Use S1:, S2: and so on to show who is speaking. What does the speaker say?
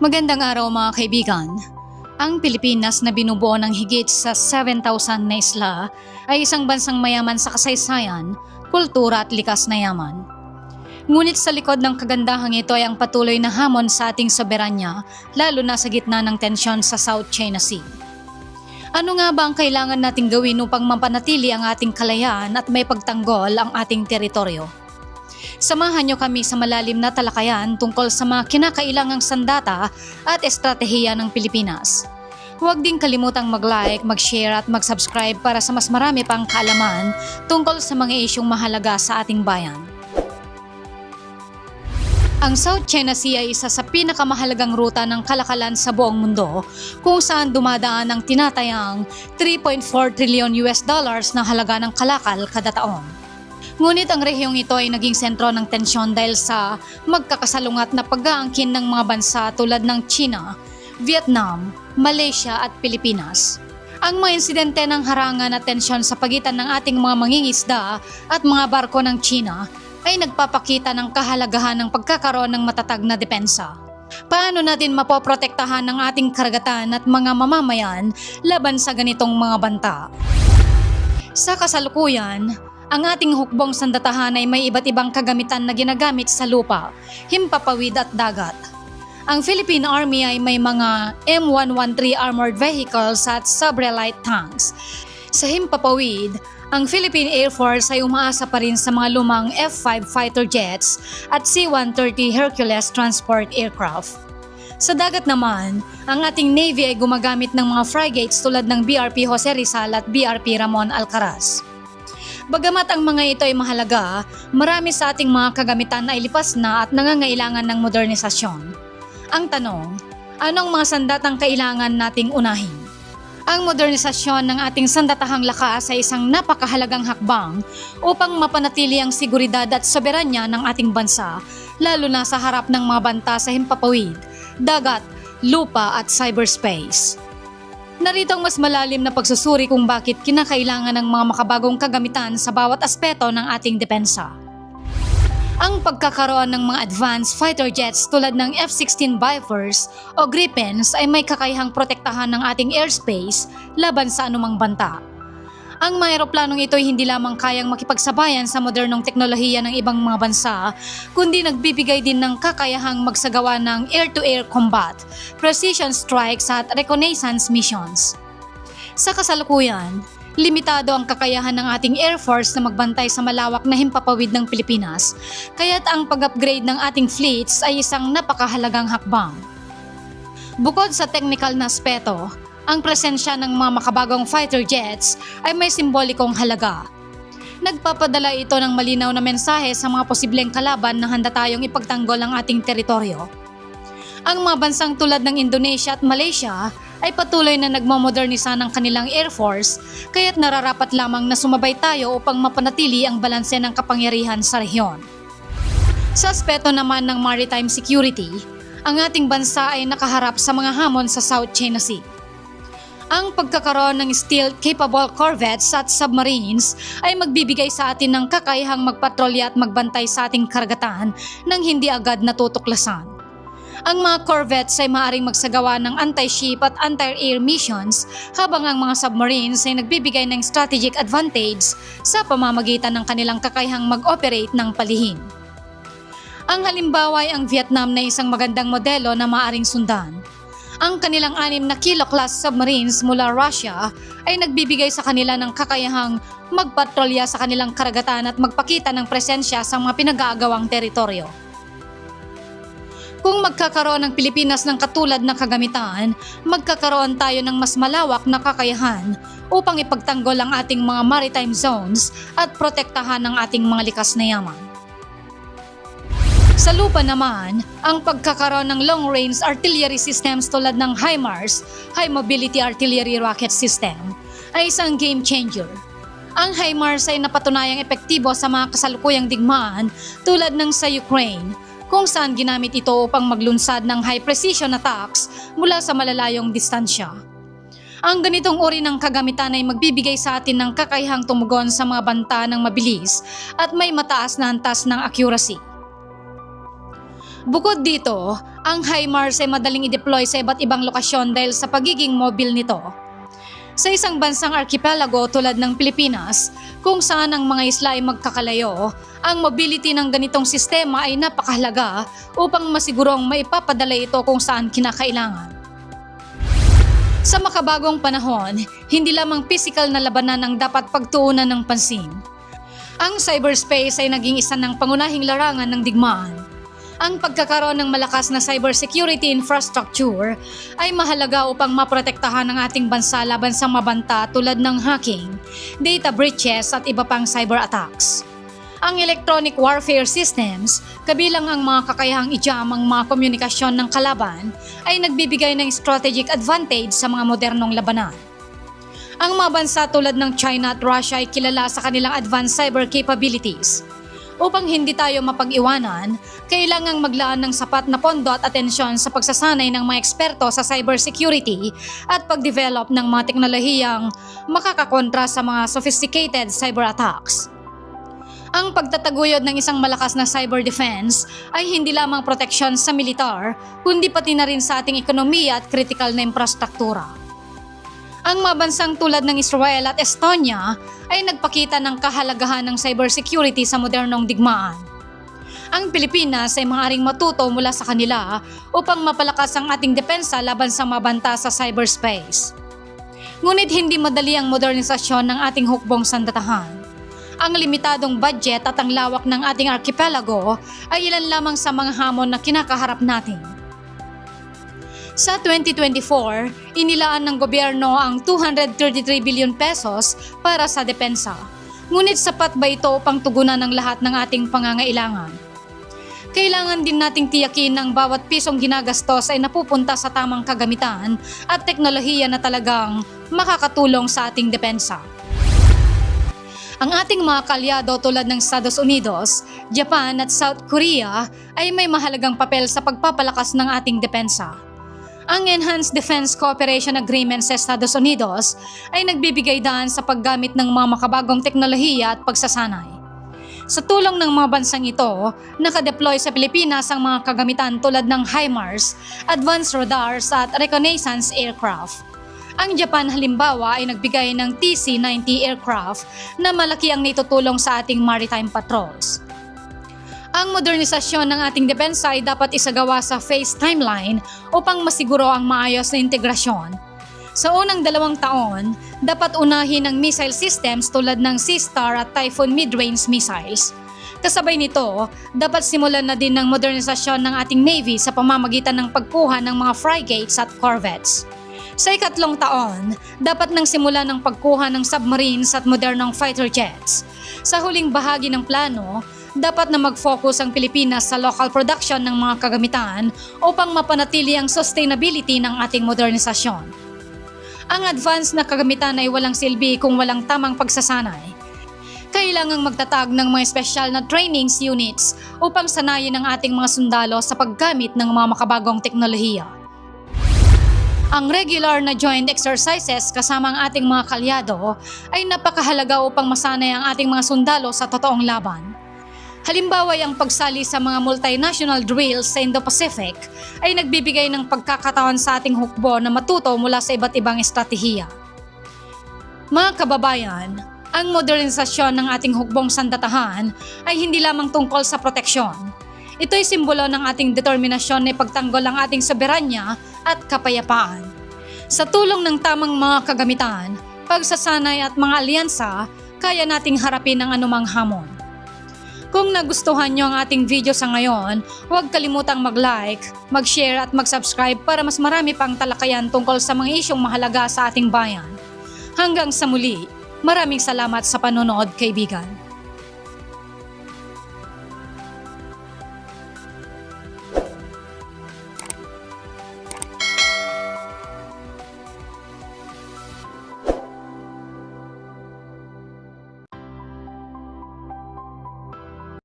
S1: Magandang araw mga kaibigan. Ang Pilipinas na binubuo ng higit sa 7,000 na isla ay isang bansang mayaman sa kasaysayan, kultura at likas na yaman. Ngunit sa likod ng kagandahang ito ay ang patuloy na hamon sa ating soberanya, lalo na sa gitna ng tensyon sa South China Sea. Ano nga ba ang kailangan nating gawin upang mapanatili ang ating kalayaan at may pagtanggol ang ating teritoryo? Samahan niyo kami sa malalim na talakayan tungkol sa mga kinakailangang sandata at estratehiya ng Pilipinas. Huwag din kalimutang mag-like, mag-share at mag-subscribe para sa mas marami pang kaalaman tungkol sa mga isyong mahalaga sa ating bayan. Ang South China Sea ay isa sa pinakamahalagang ruta ng kalakalan sa buong mundo kung saan dumadaan ang tinatayang 3.4 trillion US dollars na halaga ng kalakal kada taon. Ngunit ang rehiyong ito ay naging sentro ng tensyon dahil sa magkakasalungat na pag-aangkin ng mga bansa tulad ng China, Vietnam, Malaysia at Pilipinas. Ang mga insidente ng harangan at tensyon sa pagitan ng ating mga mangingisda at mga barko ng China ay nagpapakita ng kahalagahan ng pagkakaroon ng matatag na depensa. Paano natin mapoprotektahan ang ating karagatan at mga mamamayan laban sa ganitong mga banta? Sa kasalukuyan, ang ating hukbong sandatahan ay may iba't ibang kagamitan na ginagamit sa lupa, himpapawid at dagat. Ang Philippine Army ay may mga M113 armored vehicles at subrelight tanks. Sa himpapawid, ang Philippine Air Force ay umaasa pa rin sa mga lumang F-5 fighter jets at C-130 Hercules transport aircraft. Sa dagat naman, ang ating Navy ay gumagamit ng mga frigates tulad ng BRP Jose Rizal at BRP Ramon Alcaraz. Bagamat ang mga ito ay mahalaga, marami sa ating mga kagamitan ay lipas na at nangangailangan ng modernisasyon. Ang tanong, anong mga sandatang kailangan nating unahin? Ang modernisasyon ng ating sandatahang lakas ay isang napakahalagang hakbang upang mapanatili ang seguridad at soberanya ng ating bansa, lalo na sa harap ng mga banta sa himpapawid, dagat, lupa at cyberspace. Narito ang mas malalim na pagsusuri kung bakit kinakailangan ng mga makabagong kagamitan sa bawat aspeto ng ating depensa. Ang pagkakaroon ng mga advanced fighter jets tulad ng F-16 Vipers o Gripens ay may kakayahang protektahan ng ating airspace laban sa anumang banta. Ang mga eroplanong ito ay hindi lamang kayang makipagsabayan sa modernong teknolohiya ng ibang mga bansa, kundi nagbibigay din ng kakayahang magsagawa ng air-to-air combat, precision strikes at reconnaissance missions. Sa kasalukuyan, limitado ang kakayahan ng ating Air Force na magbantay sa malawak na himpapawid ng Pilipinas, kaya't ang pag-upgrade ng ating fleets ay isang napakahalagang hakbang. Bukod sa technical na aspeto, ang presensya ng mga makabagong fighter jets ay may simbolikong halaga. Nagpapadala ito ng malinaw na mensahe sa mga posibleng kalaban na handa tayong ipagtanggol ang ating teritoryo. Ang mga bansang tulad ng Indonesia at Malaysia ay patuloy na nagmamodernisa ng kanilang Air Force kaya't nararapat lamang na sumabay tayo upang mapanatili ang balanse ng kapangyarihan sa rehiyon. Sa aspeto naman ng maritime security, ang ating bansa ay nakaharap sa mga hamon sa South China Sea. Ang pagkakaroon ng steel-capable corvettes at submarines ay magbibigay sa atin ng kakayahang magpatrolya at magbantay sa ating karagatan nang hindi agad natutuklasan. Ang mga corvettes ay maaaring magsagawa ng anti-ship at anti-air missions habang ang mga submarines ay nagbibigay ng strategic advantage sa pamamagitan ng kanilang kakayahang mag-operate ng palihim. Ang halimbawa ay ang Vietnam na isang magandang modelo na maaaring sundan. Ang kanilang anim na kilo-class submarines mula Russia ay nagbibigay sa kanila ng kakayahang magpatrolya sa kanilang karagatan at magpakita ng presensya sa mga pinag-aagawang teritoryo. Kung magkakaroon ng Pilipinas ng katulad na kagamitan, magkakaroon tayo ng mas malawak na kakayahan upang ipagtanggol ang ating mga maritime zones at protektahan ang ating mga likas na yaman. Sa lupa naman, ang pagkakaroon ng long-range artillery systems tulad ng HIMARS, High Mobility Artillery Rocket System, ay isang game changer. Ang HIMARS ay napatunayang epektibo sa mga kasalukuyang digmaan tulad ng sa Ukraine, kung saan ginamit ito upang maglunsad ng high-precision attacks mula sa malalayong distansya. Ang ganitong uri ng kagamitan ay magbibigay sa atin ng kakayahang tumugon sa mga banta ng mabilis at may mataas na antas ng accuracy. Bukod dito, ang HIMARS ay madaling i-deploy sa iba't ibang lokasyon dahil sa pagiging mobile nito. Sa isang bansang archipelago tulad ng Pilipinas, kung saan ang mga isla ay magkakalayo, ang mobility ng ganitong sistema ay napakahalaga upang masigurong maipapadala ito kung saan kinakailangan. Sa makabagong panahon, hindi lamang physical na labanan ang dapat pagtuunan ng pansin. Ang cyberspace ay naging isa ng pangunahing larangan ng digmaan. Ang pagkakaroon ng malakas na cybersecurity infrastructure ay mahalaga upang maprotektahan ang ating bansa laban sa mabanta tulad ng hacking, data breaches at iba pang cyber attacks. Ang electronic warfare systems, kabilang ang mga kakayahang i-jam ang mga komunikasyon ng kalaban, ay nagbibigay ng strategic advantage sa mga modernong labanan. Ang mga bansa tulad ng China at Russia ay kilala sa kanilang advanced cyber capabilities. Upang hindi tayo mapag-iwanan, kailangang maglaan ng sapat na pondo at atensyon sa pagsasanay ng mga eksperto sa cybersecurity at pag-develop ng mga teknolohiyang makakakontra sa mga sophisticated cyber attacks. Ang pagtataguyod ng isang malakas na cyber defense ay hindi lamang proteksyon sa militar, kundi pati na rin sa ating ekonomiya at critical na infrastruktura. Ang mga bansang tulad ng Israel at Estonia ay nagpakita ng kahalagahan ng cybersecurity sa modernong digmaan. Ang Pilipinas ay maaaring matuto mula sa kanila upang mapalakas ang ating depensa laban sa mabanta sa cyberspace. Ngunit hindi madali ang modernisasyon ng ating hukbong sandatahan. Ang limitadong budget at ang lawak ng ating archipelago ay ilan lamang sa mga hamon na kinakaharap natin. Sa 2024, inilaan ng gobyerno ang 233 billion pesos para sa depensa. Ngunit sapat ba ito upang tugunan ng lahat ng ating pangangailangan? Kailangan din nating tiyakin ang bawat pisong ginagastos ay napupunta sa tamang kagamitan at teknolohiya na talagang makakatulong sa ating depensa. Ang ating mga kalyado tulad ng Estados Unidos, Japan at South Korea ay may mahalagang papel sa pagpapalakas ng ating depensa. Ang Enhanced Defense Cooperation Agreement sa Estados Unidos ay nagbibigay daan sa paggamit ng mga makabagong teknolohiya at pagsasanay. Sa tulong ng mga bansang ito, nakadeploy sa Pilipinas ang mga kagamitan tulad ng HIMARS, advanced radars at reconnaissance aircraft. Ang Japan halimbawa ay nagbigay ng TC-90 aircraft na malaki ang nitutulong sa ating maritime patrols. Ang modernisasyon ng ating depensa ay dapat isagawa sa phase timeline upang masiguro ang maayos na integrasyon. Sa unang dalawang taon, dapat unahin ang missile systems tulad ng Sea-Star at Typhoon mid-range missiles. Kasabay nito, dapat simulan na din ng modernisasyon ng ating Navy sa pamamagitan ng pagkuha ng mga frigates at corvettes. Sa ikatlong taon, dapat nang simula ng pagkuha ng submarines at modernong fighter jets. Sa huling bahagi ng plano, dapat na mag-focus ang Pilipinas sa local production ng mga kagamitan upang mapanatili ang sustainability ng ating modernisasyon. Ang advanced na kagamitan ay walang silbi kung walang tamang pagsasanay. Kailangang magtatag ng mga espesyal na trainings units upang sanayin ang ating mga sundalo sa paggamit ng mga makabagong teknolohiya. Ang regular na joint exercises kasama ang ating mga kalyado ay napakahalaga upang masanay ang ating mga sundalo sa totoong laban. Halimbawa ang pagsali sa mga multinational drills sa Indo-Pacific ay nagbibigay ng pagkakataon sa ating hukbo na matuto mula sa iba't ibang estratehiya. Mga kababayan, ang modernisasyon ng ating hukbong sandatahan ay hindi lamang tungkol sa proteksyon. Ito'y simbolo ng ating determinasyon na ipagtanggol ang ating soberanya at kapayapaan. Sa tulong ng tamang mga kagamitan, pagsasanay at mga alyansa, kaya nating harapin ang anumang hamon. Kung nagustuhan nyo ang ating video sa ngayon, huwag kalimutang mag-like, mag-share at mag-subscribe para mas marami pang talakayan tungkol sa mga isyong mahalaga sa ating bayan. Hanggang sa muli, maraming salamat sa panonood kaibigan.